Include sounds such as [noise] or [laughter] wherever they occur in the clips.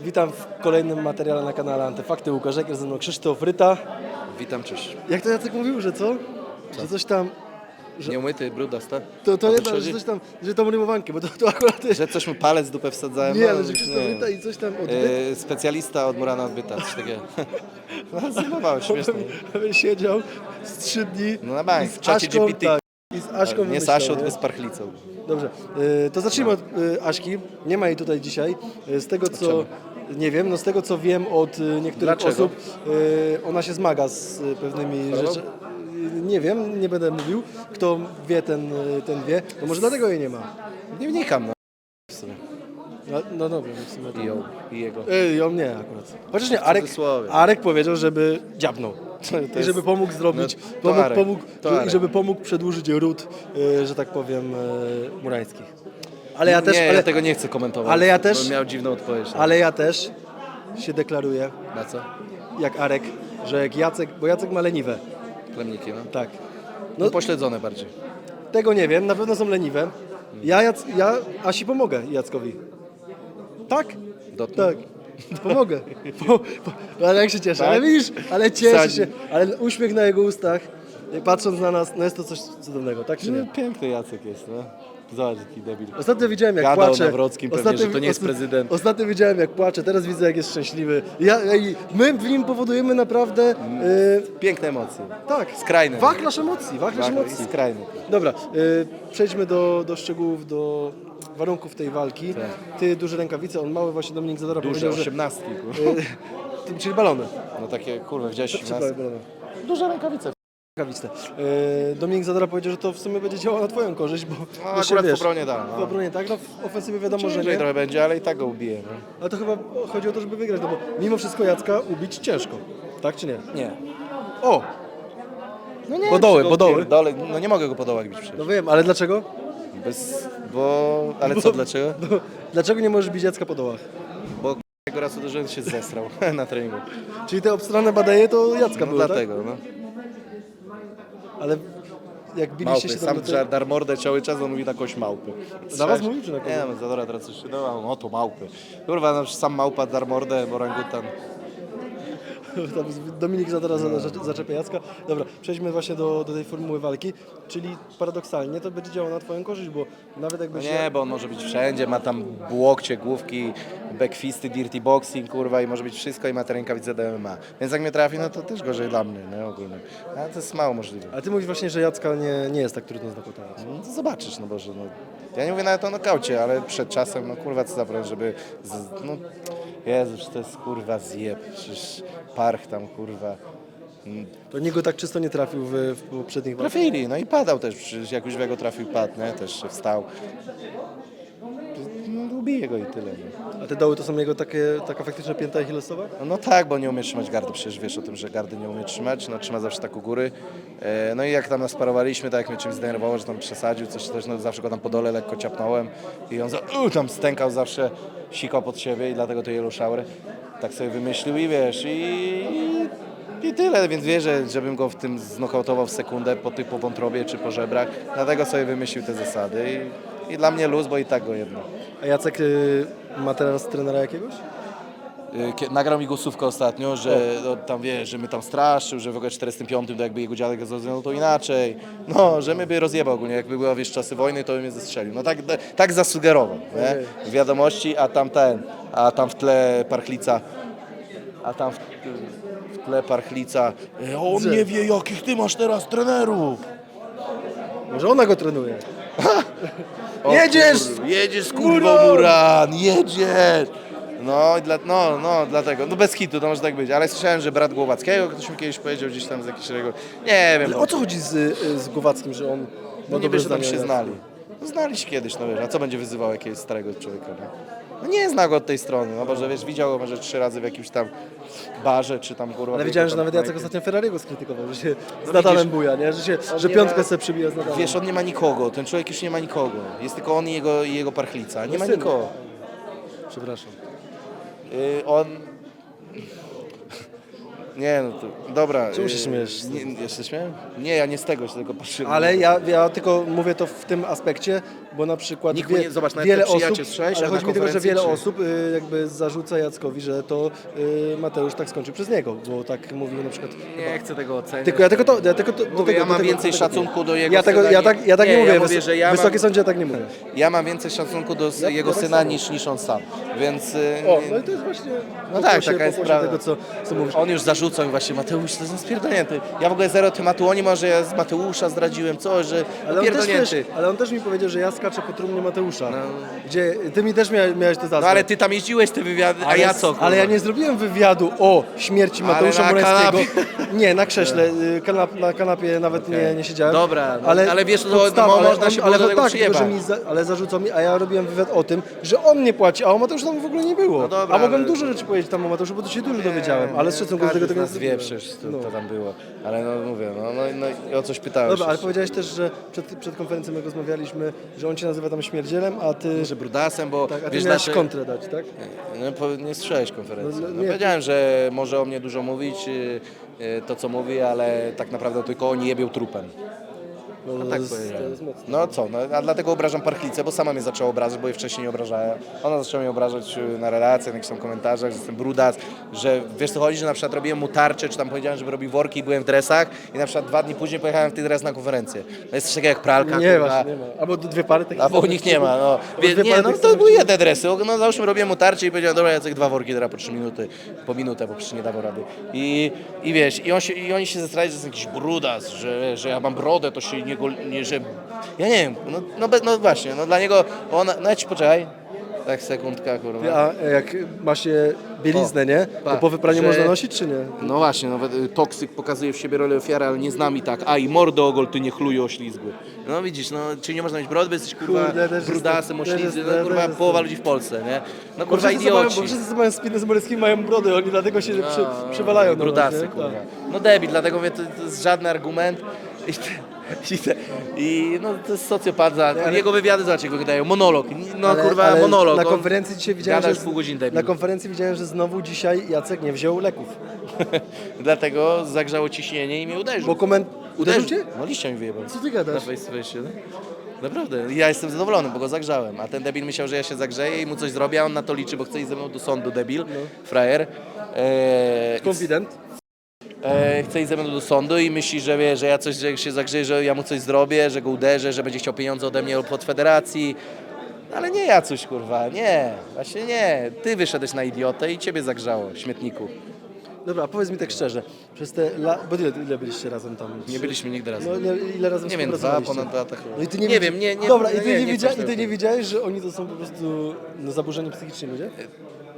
Witam w kolejnym materiale na kanale Antyfakty. Łukasz Eker, ze mną Krzysztof Ryta. Witam, cześć. Jak to Jacek mówił, że co? Że coś tam... Że- Nieumyty, brudasta. To, to O nie to że coś tam, że tą rymowankę, bo to, to akurat. Że coś mu palec w dupę wsadzałem. Nie, no, ale że Krzysztof nie. Ryta i coś tam od... E, specjalista od Murana odbyta, coś takiego. [laughs] No, zajmowało śmieszne. Bym [laughs] siedział z trzy dni No na bank, z w czacie GPT. tak, i z Aśką Nie z wymyślał, Asią, nie? tylko z parchlicą. Dobrze, y, to zacznijmy od y, Aśki. Nie ma jej tutaj dzisiaj. Y, Z tego co? Nie wiem, no z tego co wiem od y, niektórych Dlaczego? osób, y, ona się zmaga z y, pewnymi rzeczami. Nie wiem, nie będę mówił. Kto wie, ten, ten wie. No może dlatego jej nie ma. Nie wnikam, no. W sumie. No, no dobra, w sumie to. I ją, i jego. Y, ją nie akurat. Chociaż nie, Arek, cudzysłowie. Arek powiedział, żeby dziabnął. To I żeby pomógł zrobić, no, to pomógł, Arek, pomógł, to Arek. żeby pomógł przedłużyć ród, y, że tak powiem, y, murańskich. Ale ja też, nie, ale, ja tego nie chcę komentować. ale ja też- miał dziwną odpowiedź. na- ale ja też się deklaruję, Na co? jak Arek, że jak Jacek, bo Jacek ma leniwe, Plemniki, no. tak. No, No pośledzone bardziej. tego nie wiem, na pewno są leniwe. Ja, Jac, ja Asi pomogę Jackowi. Tak? Dotknął? Tak. Pomogę. [laughs] Po, po, ale jak się cieszę, Tak? ale widzisz, ale cieszę się, ale uśmiech na jego ustach, patrząc na nas, no jest to coś cudownego, tak czy No, nie? piękny Jacek jest, no. Zobacz, jaki debil. Ostatnio widziałem jak Gadał płacze. Nawrockim pewnie, że to nie jest prezydent. Ostatnio widziałem jak płacze, teraz widzę jak jest szczęśliwy. Ja, i my w nim powodujemy naprawdę, e, Piękne emocje. tak, Skrajne. wachlarz emocji, wachlarz emocji. skrajny. Dobra, e, przejdźmy do, do szczegółów, do warunków tej walki. Ty duże rękawice, on mały, właśnie Dominik Zadora Duże, powiedział, że... osiemnastki. kurwa. E, [laughs] ty- czyli balony. No takie, kurwa, widziałeś Czy prawie 17? balony? Duże rękawice. Rękawice. E, Dominik Zadora powiedział, że to w sumie będzie działało na twoją korzyść, bo... No, bo się, akurat w wiesz, obronie da, no. W obronie tak, no w ofensywie wiadomo, że Ciężej nie. trochę będzie, ale i tak go ubije. No. Ale to chyba chodzi o to, żeby wygrać, no bo mimo wszystko Jacka ubić ciężko. Tak czy nie? Nie. O! No nie, Bo doły, czy go bo doły. pierdolę, No nie mogę go po dołach bić przecież. No wiem, ale dlaczego? Bez, bo... Ale co, dlaczego? Bo, dlaczego nie możesz bić Jacka po dołach? Bo tego raz uderzyłem się zesrał [laughs] na treningu. Czyli te obstrane badaje to Jacka No były, dlatego, no. Tak? Ale jak biliście Małpy, się sam tam do żar dar mordę cały czas, on mówi na kogoś małpy. Na was mówi, czy na kogo? Nie, no Zadora teraz coś się dawał, no to małpy. Kurwa, no sam małpa dar mordę, orangutan. [laughs] Dominik za teraz zaczepia Jacka. Dobra, przejdźmy właśnie do, do tej formuły walki. Czyli paradoksalnie to będzie działało na twoją korzyść, bo nawet No jakbyś... nie, bo on może być wszędzie, ma tam łokcie, główki, backfisty, dirty boxing, kurwa i może być wszystko i ma te rękawice do MMA. Więc jak mnie trafi, no to też gorzej dla mnie, nie, ogólnie. Ale to jest mało możliwe. Ale ty mówisz właśnie, że Jacka nie, nie jest tak trudno znokautować. No to zobaczysz, no Boże, no. Ja nie mówię nawet o nokaucie, ale przed czasem, no kurwa, co za broń, żeby, z, no, Jezus, to jest kurwa zjeb, przecież parch tam, kurwa. Mm, To niego tak czysto nie trafił w, w poprzednich walkach. Trafili, no i padał też, przecież jak już jego trafił, padł, nie, też się wstał. No ubije go i tyle, no. Te doły to są jego takie, taka faktyczna pięta achillesowa? No, tak, bo nie umie trzymać gardy, przecież wiesz o tym, że gardy nie umie trzymać, no trzyma zawsze tak u góry. E, no i jak tam nas parowaliśmy, tak jak mnie czymś zdenerwował, że tam przesadził, coś też, no zawsze go tam po dole lekko ciapnąłem i on za, u, tam stękał zawsze, sikał pod siebie i dlatego to yellow shower tak sobie wymyślił i wiesz, i, i tyle, więc wie, że żebym go w tym znokautował w sekundę po tych po wątrobie czy po żebrach, dlatego sobie wymyślił te zasady i, i dla mnie luz, bo i tak go jedno. A Jacek y, ma teraz trenera jakiegoś? Y, kie- Nagrał mi głosówkę ostatnio, że no, tam wie, że my tam straszył, że w ogóle 45 to jakby jego dziadek rozwiązał to inaczej. No, że my by rozjebał ogólnie, jakby była wiesz czasy wojny, to by mnie zestrzelił. No tak, tak zasugerował, nie? W wiadomości, a tam ten, a tam w tle parchlica, a tam w, w tle parchlica, e, on nie wie jakich ty masz teraz trenerów. Może ona go trenuje? [laughs] O Jedziesz! Kur, jedziesz kurwa Muran, jedziesz! No, i dla, no, no, dlatego, no bez hitu, to może tak być, ale słyszałem, że brat Głowackiego, ktoś mi kiedyś powiedział gdzieś tam z jakichś reguł, nie wiem, Ale o co chodzi z, y, z Głowackim, że on ma no nie dobre wiesz, że tam zdanie się znali. No, znali się kiedyś, no wiesz, a co będzie wyzywał jakiegoś starego człowieka, no? No nie zna go od tej strony, no bo że wiesz, widział go może trzy razy w jakimś tam barze, czy tam kurwa... Ale widziałem, że nawet Jacek ostatnio Ferrariego skrytykował, że się z No Natanem widzisz, buja, nie? Że, się, że piątkę sobie przybija z Natanem. Wiesz, on nie ma nikogo, ten człowiek już nie ma nikogo, jest tylko on i jego, i jego parchlica, nie ma syn. nikogo. Przepraszam. Y, on. Nie no, to, dobra. Czemu się y, śmiejesz? Nie, ja się śmiałem? Nie, ja nie z tego się tylko patrzyłem. Ale ja, ja tylko mówię to w tym aspekcie, bo na przykład Nikt wie, nie- zobacz, nawet wiele osób, sześć, ale chodzi mi tylko, że wiele trzy. osób y, jakby zarzuca Jackowi, że to y, Mateusz tak skończył przez niego, bo tak mówił na przykład... Nie chcę tego oceniać. Tylko ja tylko to, ja tylko to, Mówię, tego, ja mam tego, więcej tego szacunku do jego ja tego, syna ja tak, ja tak nie, Nie, ja mówię, mówię, wys- że ja wysoki mam- sądzie ja tak nie mówię. Ja mam więcej szacunku do Ja- jego ja syna niż, niż on sam, więc... y, O, no i to jest właśnie No tak, taka jest prawda. tego, co, co mówisz. On już zarzucał mi właśnie, Mateusz, to jest spierdolnięty. Ja w ogóle zero tematu o nim, że ja z Mateusza zdradziłem coś, że Ale on, też, ale on też mi powiedział, że skaczę po trumnie Mateusza. Gdzie ty mi też miałeś, miałeś to zazdrość. No ale ty tam jeździłeś te wywiady, a ja co? Ale ja nie zrobiłem wywiadu o śmierci Ale Mateusza na Morańskiego. [laughs] Nie, na krześle, y, kanap, na kanapie nawet nie, nie siedziałem. Dobra, no, ale wiesz, to- no, ale można on- się ale było do tego tak, tylko, że przyjebać. mi za, ale zarzucał mi, a ja robiłem wywiad o tym, że on nie płaci, a o Mateuszu tam w ogóle nie było. No dobra, a mogłem ale- dużo rzeczy powiedzieć tam o Mateuszu, bo to się dużo dowiedziałem, ale z szacunku do tego z tego nas wie zrobiłem. przecież, co No. to tam było. Ale no mówię, no, no, no i o coś pytałeś. Dobra, ale jeszcze. powiedziałeś też, że przed, przed konferencją jak rozmawialiśmy, że on cię nazywa tam śmierdzielem, a ty, Że brudasem, bo tak, a ty wiesz, miałeś nasze... kontrę dać, tak? No, nie słyszałeś konferencji. No, No, nie. powiedziałem, że może o mnie dużo mówić, y, y, to co mówi, ale tak naprawdę tylko oni jebią trupem. No, No to tak jest, to. No co, no, a dlatego obrażam Parchlicę, bo sama mnie zaczęła obrażać, bo jej wcześniej nie obrażałem. Ona zaczęła mnie obrażać y, na relacjach, na jakichś tam komentarzach, że jestem brudas, że wiesz co chodzi, że na przykład robiłem mu tarczę, czy tam powiedziałem, żeby robił worki i byłem w dresach i na przykład dwa dni później pojechałem w tych dres na konferencję. No jest coś takiego jak pralka, Nie, właśnie, nie ma. Albo dwie pary takich A bo u nich nie ma, no. [laughs] Wie, nie, no to były jedne dresy. No załóżmy robiłem mu tarczę i powiedziałem, dobra, Jacek dwa worki teraz po trzy minuty, po minutę, bo przecież nie dawał rady. I, i wiesz, i, on się, i oni się zestrali, że jest jakiś brudas, że, że ja mam brodę, to się nie, go, nie że... Ja nie wiem, no, no, no właśnie, no dla niego, ona, no ja ci poczekaj, tak sekundka, kurwa. A jak ma się bieliznę, nie? To po wypraniu że- można nosić, czy nie? No właśnie, nawet y, toksyk pokazuje w siebie rolę ofiary, ale nie z nami tak. A i mordo ogol, ty nie chluju oślizgły. No widzisz, no czy nie można mieć brody, bo jesteś kurwa Kurde, też brudasem, jestem, też oślizgły, jestem, no kurwa też połowa jestem. ludzi w Polsce, nie? No Bo kurwa wszyscy, co mają, bo wszyscy co mają spiny z Moreckim mają brody, oni dlatego się przy, przywalają. na was, Brudasy, nie? kurwa. Tak. No debil, dlatego mówię, to, to jest żaden argument. I, i, te- i no to jest socjopata. ale- Jego wywiady zobacz jak wyglądają. Monolog. No Ale- kurwa, ale monolog. Na On- konferencji dzisiaj widziałem, że, pół godziny debil. na konferencji widziałem, że znowu dzisiaj Jacek nie wziął leków. [laughs] Dlatego zagrzało ciśnienie i mnie uderzył. Bo koment... Uderzył cię? No liścia mi wyjebał. Co ty Na gadasz? face, no. Naprawdę. Ja jestem zadowolony, bo go zagrzałem. A ten debil myślał, że ja się zagrzeję i mu coś zrobię, a on na to liczy, bo chce iść ze mną do sądu, debil, frajer. Eee, Konfident. E, chce iść ze mną do sądu i myśli, że, wie, że ja coś że się zagrzeję, że ja mu coś zrobię, że go uderzę, że będzie chciał pieniądze ode mnie lub od federacji. Ale nie ja coś, kurwa, nie. Właśnie nie. Ty wyszedłeś na idiotę i ciebie zagrzało, śmietniku. Dobra, a powiedz mi tak szczerze, przez te la... Bo ile, ile byliście razem tam? Nie byliśmy nigdy razem. No nie, ile razem Nie wiem, dwa, współpracowaliście? ponad dwa, tak. No i ty nie, Nie widzi- wiem, nie- nie- Dobra, no i ty nie, nie, nie widzia... chcę i ty nie wiedziałeś, że oni to są po prostu no, zaburzeni psychiczni ludzie?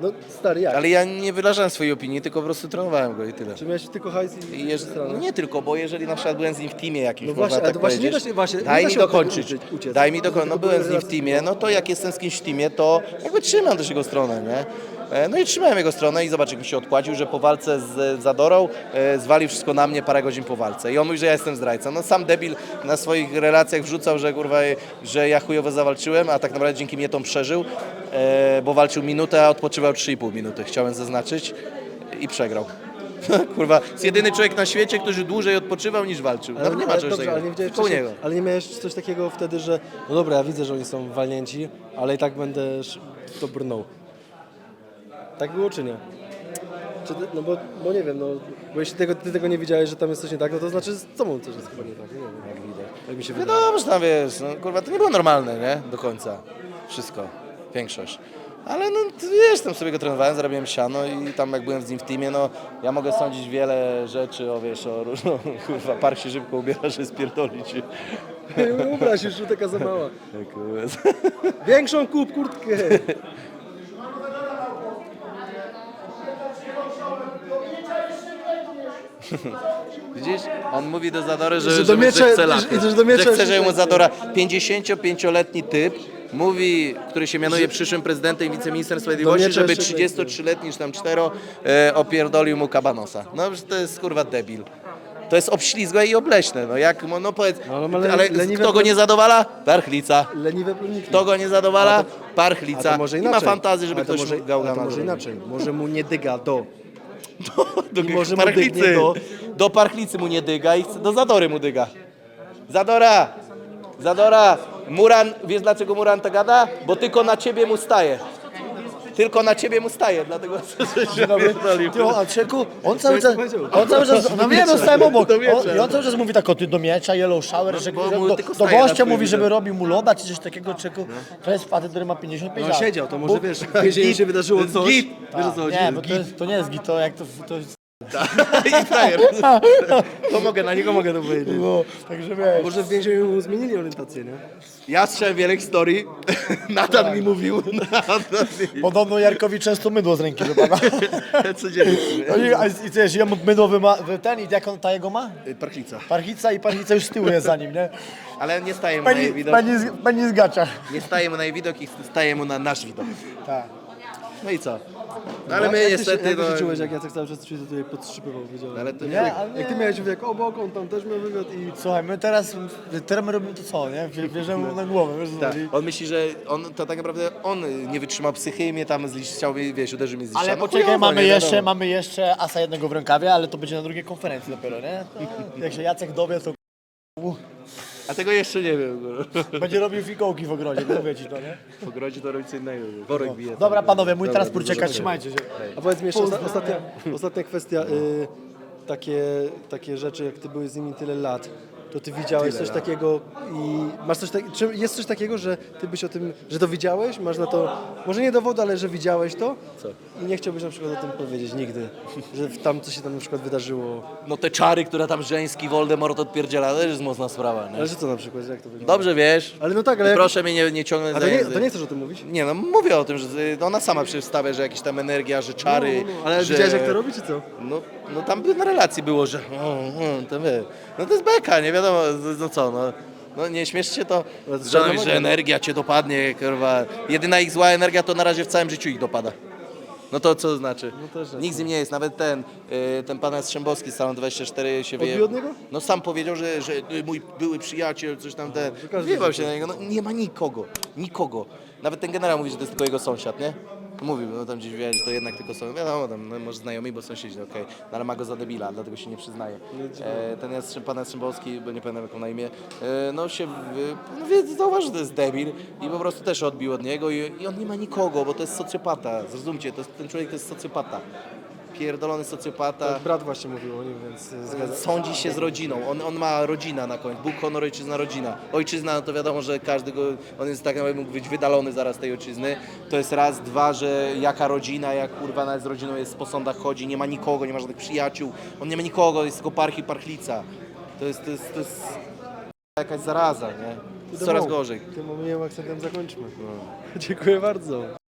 No stary, jak? Ale ja nie wyrażałem swojej opinii, tylko po prostu trenowałem go i tyle. Czy miałeś tylko hajs i... I jeż... no nie tylko, bo jeżeli na przykład byłem z nim w teamie jakimś, No można właśnie, ale tak właśnie nie powiedzieć, da się- właśnie, nie daj da mi się dokończyć, uciec- uciec. daj mi Do dokończyć, no byłem z nim w teamie, no to jak jestem z kimś w teamie, to jakby trzymam też jego stronę, nie? E, No i trzymałem jego stronę i zobacz jak mi się odpłacił, że po walce z Zadorą e, zwalił wszystko na mnie parę godzin po walce i on mówi, że ja jestem zdrajcą. No sam debil na swoich relacjach wrzucał, że kurwa, że ja chujowo zawalczyłem, a tak naprawdę dzięki mnie to przeżył, e, bo walczył minutę, a odpoczywał 3,5 minuty, chciałem zaznaczyć i przegrał. [laughs] Kurwa, jest jedyny człowiek na świecie, który dłużej odpoczywał niż walczył. No nie ma ale czegoś dobrze, takiego. ale nie niego. ale nie miałeś coś takiego wtedy, że no dobra, ja widzę, że oni są walnięci, ale i tak będę to brnął. Tak było czy nie? Czy ty, no bo, bo nie wiem, no, bo jeśli tego, ty tego nie widziałeś, że tam jest coś nie tak, no to znaczy z tobą coś jest chyba nie tak, nie wiem, jak widać, jak mi się wydaje. Wiadomo, że tam wiesz, no, kurwa, to nie było normalne, nie? Do końca. Wszystko. Większość. Ale no, ty wiesz, tam sobie go trenowałem, zarabiałem siano i tam jak byłem z nim w teamie, no ja mogę sądzić wiele rzeczy o, wiesz, o różną, [laughs] kurwa, park się szybko ubiera, że spierdolić. [laughs] Ubrać już, taka za mała. Kurwa. Większą kup kurtkę. [laughs] Widzisz? On mówi do Zadory, że, Że do że, chce że- że miecze- że chce, że mu Zadora 55-letni typ mówi, który się mianuje przyszłym prezydentem i wiceministrem sprawiedliwości, żeby jeszcze 33-letni czy tam cztero e, opierdolił mu kabanosa. No to jest kurwa debil. To jest obślizgłe i obleśne. No jak, no powiedz, No, ale ale kto go nie zadowala? Parchlica. Leniwe. Kto go nie zadowala? Parchlica. I ma fantazję, żeby ktoś może, gałgana może inaczej. Może mu nie dyga do. Do I może mu parchlicy. dygnie do- Do parchlicy mu nie dyga i chce- do Zadory mu dyga. Zadora! Zadora, Muran, wiesz dlaczego Muran tak gada? Bo tylko na ciebie mu staje. Tylko na ciebie mu staje, dlatego że Dobry. Ty, o, a Czeku, on cały czas, on cały czas, no wiem, no stałem obok, on, i on cały czas mówi tak o ty do miecza, yellow shower, że, bo że mu do, tylko do staje na gościa mówi, żeby robił mu loda czy coś takiego, Czeku, to jest facet, który ma 55 No lat. siedział, to może wiesz, [laughs] więzieniu się wydarzyło coś. git. Wiesz o co chodzi? Nie, bo to, jest, to nie jest git, to jak to, to jest, [laughs] i frajer. [laughs] Pomogę, na niego mogę to powiedzieć. no, także wiesz. Może w więzieniu zmienili orientację, nie? Ja słyszałem wiele historii, [laughs] Natan mi mówił. Podobno Jarkowi często mydło z ręki wypada. Codziennie. No i, a, i wiesz, jemu mydło wyma, wy- ten i jak on ta jego ma? Parchica. Parchica i parchica już z tyłu jest za nim, nie? Ale nie staje mu na jej Pani, widok. pani, z, pani z gacza. Nie staje mu na jej widok i staje mu na nasz widok. Tak. No i co? No ale Jak- my jak niestety... Ty się, jak ty no, się czułeś, jak Jacek cały czas się tutaj podszypywał, wiedziałem. Ale to nie... Nie, ale Jak ty miałeś wywiad obok, on tam też miał wywiad i... Słuchaj, my teraz, teraz my robimy to co, nie? Bie- Bierzemy mu na głowę, wiesz co Tak. On myśli, że on to tak naprawdę on nie wytrzymał psychy i mnie tam zliś, chciał, wiesz, uderzył mnie z liścia. Ale No poczekaj, chujowo, mamy nie jeszcze, wiadomo. mamy jeszcze asa jednego w rękawie, ale to będzie na drugiej konferencji dopiero, nie? To, jak się Jacek dowie, to A tego jeszcze nie wiem. kurwa. będzie robił fikołki w ogrodzie, mówię ci to, nie? W ogrodzie to robi co innego. Worek bije. Dobra panowie, mój Dobra, teraz trzymajcie się. A powiedz mi jeszcze osta- ostatnia, ostatnia kwestia, y, takie, takie rzeczy, jak ty byłeś z nimi tyle lat, to ty widziałeś coś takiego i masz coś tak, czy jest coś takiego, że ty byś o tym, że to widziałeś, masz na to, może nie dowodu, ale że widziałeś to Co? i nie chciałbyś na przykład o tym powiedzieć nigdy, że tam co się tam na przykład wydarzyło, No te czary, które tam żeński Voldemort odpierdziela, to też jest mocna sprawa. Nie? ale że co na przykład, jak to wygląda? Dobrze wiesz. Ale no tak, ale jak- Proszę mnie nie, nie ciągnąć A za to nie, język. to nie chcesz o tym mówić? Nie no, mówię o tym, że ona sama przedstawia, że jakieś tam energia, że czary. No, no, no. Ale że... widziałeś jak to robi, czy co? No, no tam by na relacji było, że o, o, to wie. No to jest beka, nie wiadomo, no co, no. No nie śmiesz się to, to że, że energia cię dopadnie, kurwa. Jedyna ich zła energia to na razie w całym życiu ich dopada. No to co znaczy? No jest. Nikt z nim nie jest, nawet ten, y, ten pan Strzembowski z Salon 24 się. Odbił od niego? No sam powiedział, że, że y, mój były przyjaciel, coś tam ten. każdy Wiewał wie. się na niego, no nie ma nikogo, nikogo. Nawet ten generał mówi, że to jest tylko jego sąsiad, nie? Mówił, no tam gdzieś wie, że to jednak tylko są, wiadomo, tam no, może znajomi, bo sąsiedzi, no okej, no, ale ma go za debila, dlatego się nie przyznaje. E, ten jest, pan Jastrzębowski, bo nie pamiętam jak on na imię, e, no się, no wie, zauważył, że to jest debil i po prostu też odbił od niego i, i on nie ma nikogo, bo to jest socjopata, zrozumcie, to jest, ten człowiek to jest socjopata. Pierdolony socjopata. Tak, brat właśnie mówił o nim, więc y, zgadzam Sądzi się z rodziną. On, on ma rodzina na końcu. Bóg, honor, ojczyzna, rodzina. Ojczyzna, no to wiadomo, że każdy go, on jest tak naprawdę mógł być wydalony zaraz z tej ojczyzny. To jest raz, dwa, że jaka rodzina, jak kurwa nawet z rodziną jest po sądach chodzi, nie ma nikogo, nie ma żadnych przyjaciół. On nie ma nikogo, jest tylko parch i parchlica. To jest, to jest, to jest jakaś zaraza, nie? Jest coraz gorzej. Tym miłym akcentem zakończmy. [laughs] Dziękuję bardzo.